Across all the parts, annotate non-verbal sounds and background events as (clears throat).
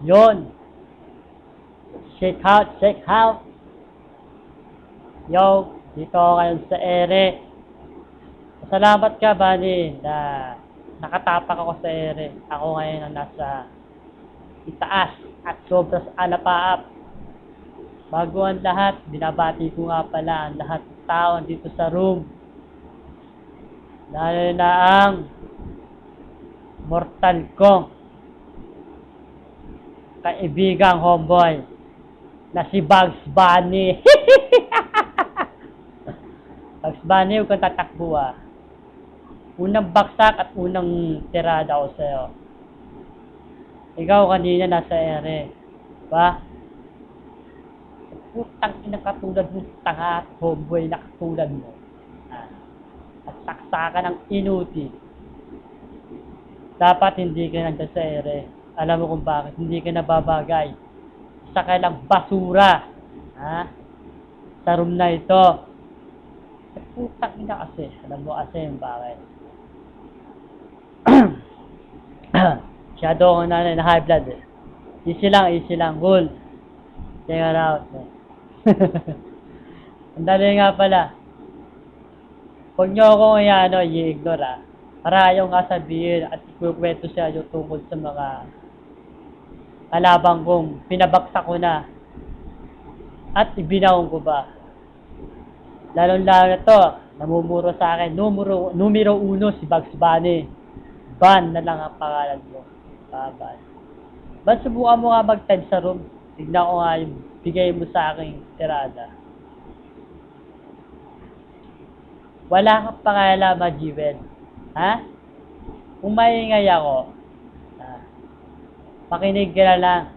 Yon. Shake out, shake out. Yo, dito ako ngayon sa ere. Salamat ka, Bani, na nakatapak ako sa ere. Ako ngayon ang nasa itaas at sobras alapaap. Bago ang lahat, binabati ko nga pala ang lahat ng tao dito sa room. Lalo na ang Mortal Kong kaibigang homeboy na si Bugs Bunny. (laughs) Bugs Bunny, huwag kang tatakbo ah. Unang baksak at unang tirada ko sa'yo. Ikaw kanina nasa ere. Ba? Putang ina katulad mo, tanga at homeboy na katulad mo. Ah. At saksakan ng inuti. Dapat hindi ka nandun sa ere. Alam mo kung bakit. Hindi ka nababagay. Isa ka lang basura. Ha? Sa room na ito. Putang ina kasi. Alam mo kasi yung bakit. Shadow ko na na high blood eh. Easy lang, easy lang. Cool. Check it out. eh. (laughs) Ang dali nga pala. Huwag niyo akong ano, i-ignore ah. Para ayaw nga sabihin at ikukwento siya yung tungkol sa mga kalabang kong pinabaksak ko na at ibinaon ko ba. Lalong lalo na to, namumuro sa akin, numero, numero uno si Bugs Bunny. Ban na lang ang pangalan mo. Baban. Ba't subukan mo nga mag-time sa room? Tignan ko nga yung bigay mo sa aking tirada. Wala kang pakialaman, Jivel. Ha? Kung maingay ako, makinig ka na.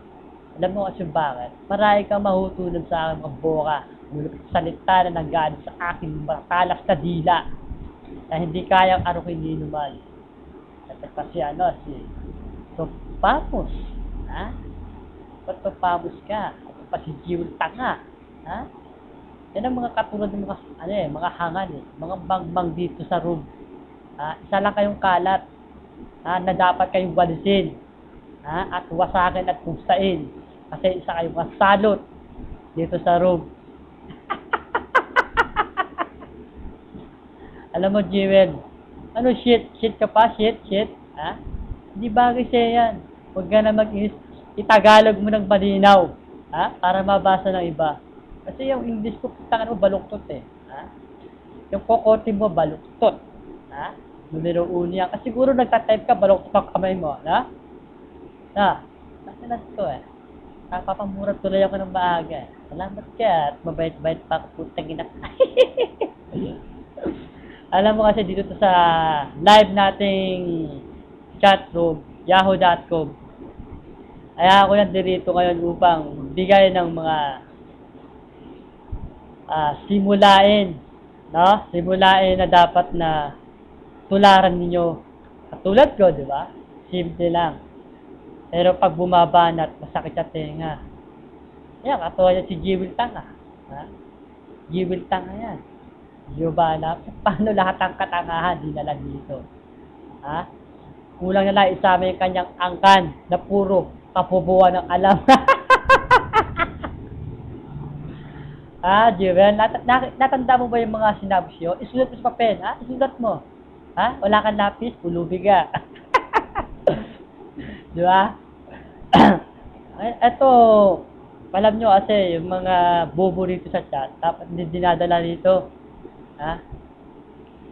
Alam mo kasi bakit? Marami kang mahutunan sa aking mga boka. Mulupit salita na nanggaling sa aking matalas na dila na hindi kayang arukin ni inuman. At kasi ano, si Topamos. Ha? Ba't ka? At pa si Jiwil Tanga. Ha? Yan ang mga katulad ng mga, ano eh, mga hangan eh. Mga bangbang dito sa room. Ha? Isa lang kayong kalat. Ha? Na dapat kayong walisin. Ha? At wasakin at pustahin. Kasi isa kayong masalot dito sa room. (laughs) Alam mo, Jewel, ano shit? Shit ka pa? Shit? Shit? Ha? Hindi bagay sa'yo yan. Huwag ka na mag-inis. Itagalog mo ng malinaw. Ha? Para mabasa ng iba. Kasi yung English ko, tangan mo, baluktot eh. Ha? Yung kokote mo, baluktot. Ha? Numero uno yan. Kasi siguro nagtatype ka, baluktot ang kamay mo. Ha? Ha? Kasi na to eh. Kapapamurag tuloy ako ng maaga. Salamat ka at mabait-bait pa ako putang ina. (laughs) Alam mo kasi dito to sa live nating chat room, yahoo.com. Kaya ako nandirito ngayon upang bigay ng mga ah, simulain, no? Simulain na dapat na tularan ninyo. Katulad ko, di ba? Simple lang. Pero pag bumabanat, masakit sa tenga. Yan, katuwa niya si Jiwil Tanga. Ha? Jiwil Tanga yan. Giovanna, (laughs) paano lahat ng katangahan dinala dito? Ha? Kulang na lang isama yung kanyang angkan na puro kapubuan ng alam. (laughs) ha, Jiwel? Nat- na- natanda mo ba yung mga sinabi siyo? Isulat mo sa papel, ha? Isulat mo. Ha? Wala kang lapis, pulubi ka. (laughs) Di ba? Ay, Eto, alam nyo kasi, yung mga bobo rito sa chat, dapat hindi dinadala dito. Ha?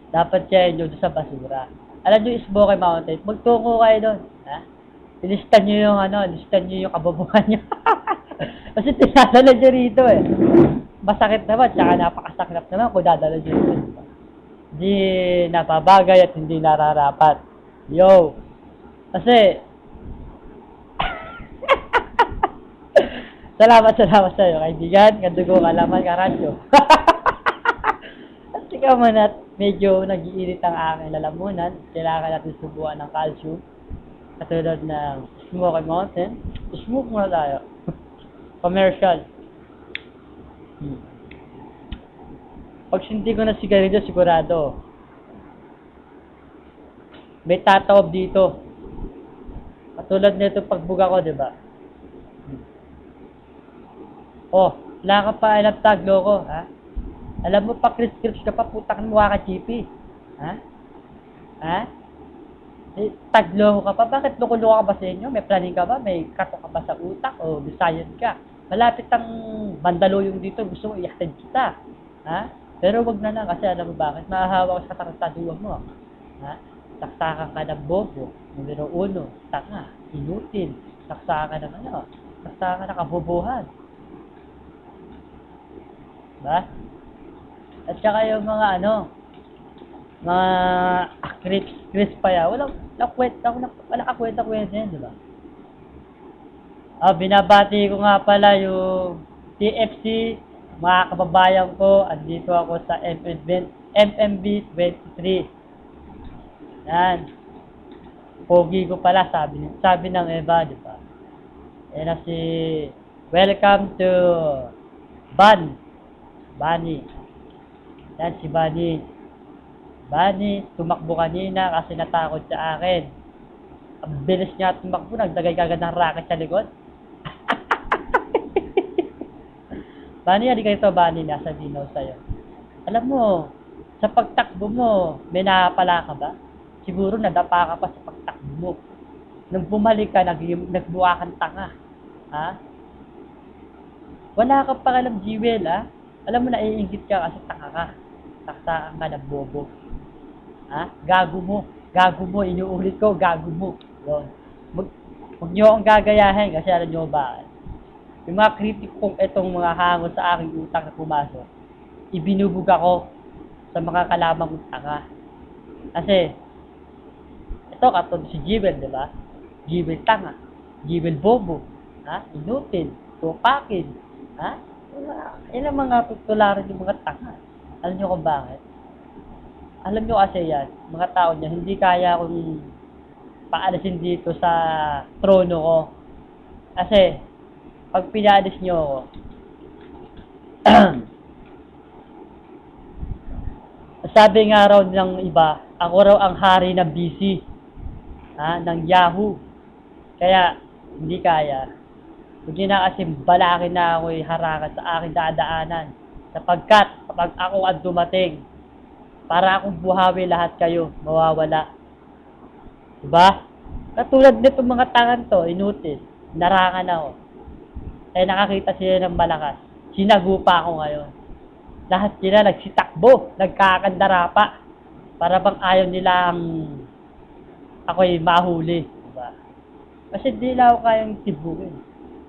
Dapat siya nyo doon sa basura. Alam nyo, Isbokay Mountain, magtungo kayo doon. Ha? Ilistan nyo yung ano, ilistan nyo yung kababuhan nyo. (laughs) kasi dinadala nyo rito eh. Masakit naman, tsaka napakasakit naman kung dadala nyo rito. Hindi napabagay at hindi nararapat. Yo! Kasi, salamat, salamat sa iyo, kaibigan. Kadugo, kalaman, karadyo. (laughs) At ikaw man at medyo nag-iinit ang aking lalamunan, kailangan natin subuan ng calcium. Katulad ng Smoky Mountain. Smoke muna tayo. (laughs) Commercial. Hmm. Pag hindi ko na sigarilyo, sigurado. May tatawab dito. Katulad nito pagbuga ko, di ba? Oh, wala ka pa alam tag, loko, ha? Alam mo pa, Chris Crips ka pa, putang na mukha ka, Chippy. Ha? Ha? Eh, tagloko ka pa? Bakit loko-loko ka ba sa inyo? May planning ka ba? May kato ka ba sa utak? O bisayan ka? Malapit ang bandaluyong dito. Gusto mo ihatid kita. Ha? Pero wag na lang kasi alam mo bakit? Mahahawa ka sa tarantaduan mo. Ha? Saksakan ka ng bobo. Numero uno, tanga, inutil. Saksakan ng ano? Saksakan ng kabobohan. Ba? At saka yung mga ano, mga Chris, Chris pa yan. Walang, walang kwenta, walang, walang kakwenta kwenta yan, di ba? Ah, binabati ko nga pala yung TFC, mga kababayan ko, andito ako sa MMB, MMB 23. Yan. Pogi ko pala, sabi, sabi ng Eva, di ba? Yan na si, welcome to Ban, Bani. Yan si Bani. Bani, tumakbo kanina kasi natakot sa akin. Ang bilis niya tumakbo, nagdagay kagad ng racket sa likod. (laughs) Bani, hindi kayo to, Bani, nasa dinaw sa'yo. Alam mo, sa pagtakbo mo, may nakapala ka ba? Siguro nadapa ka pa sa pagtakbo mo. Nung bumalik ka, nag, nagbuha kang tanga. Ha? Wala ka pa alam, Jewel, ha? Alam mo, naiingit ka kasi tanga ka. Taksaan ka ng bobo. Ha? Gago mo. Gago mo. Inuulit ko, gago mo. Yun. Mag, huwag nyo akong gagayahin kasi alam nyo ba? Yung mga kritik kong itong mga hangon sa aking utak na pumasok, ibinubog ako sa mga kalamang tanga. Kasi, ito katulad si Jibel, di ba? Jibel tanga. Jibel bobo. Ha? Inutil. Tupakin. Ha? Yan ang mga tutularan yung mga tanga. Alam nyo kung bakit? Alam nyo kasi yan, mga tao niya, hindi kaya kung paalisin dito sa trono ko. Kasi, pag pinalis nyo ako, (clears throat) sabi nga raw ng iba, ako raw ang hari ng BC, ha, ng Yahoo. Kaya, hindi kaya. Hindi na kasi balakin na ako harakan sa aking dadaanan. Sapagkat, kapag ako ang dumating, para akong buhawi lahat kayo, mawawala. Diba? Katulad nito mga tangan to, inutil. Narangan ako. Eh nakakita sila ng malakas. Sinagupa ako ngayon. Lahat sila nagsitakbo, nagkakandara pa. Para bang ayaw nilang ako'y mahuli. Diba? Kasi di lang ako kayang tibukin.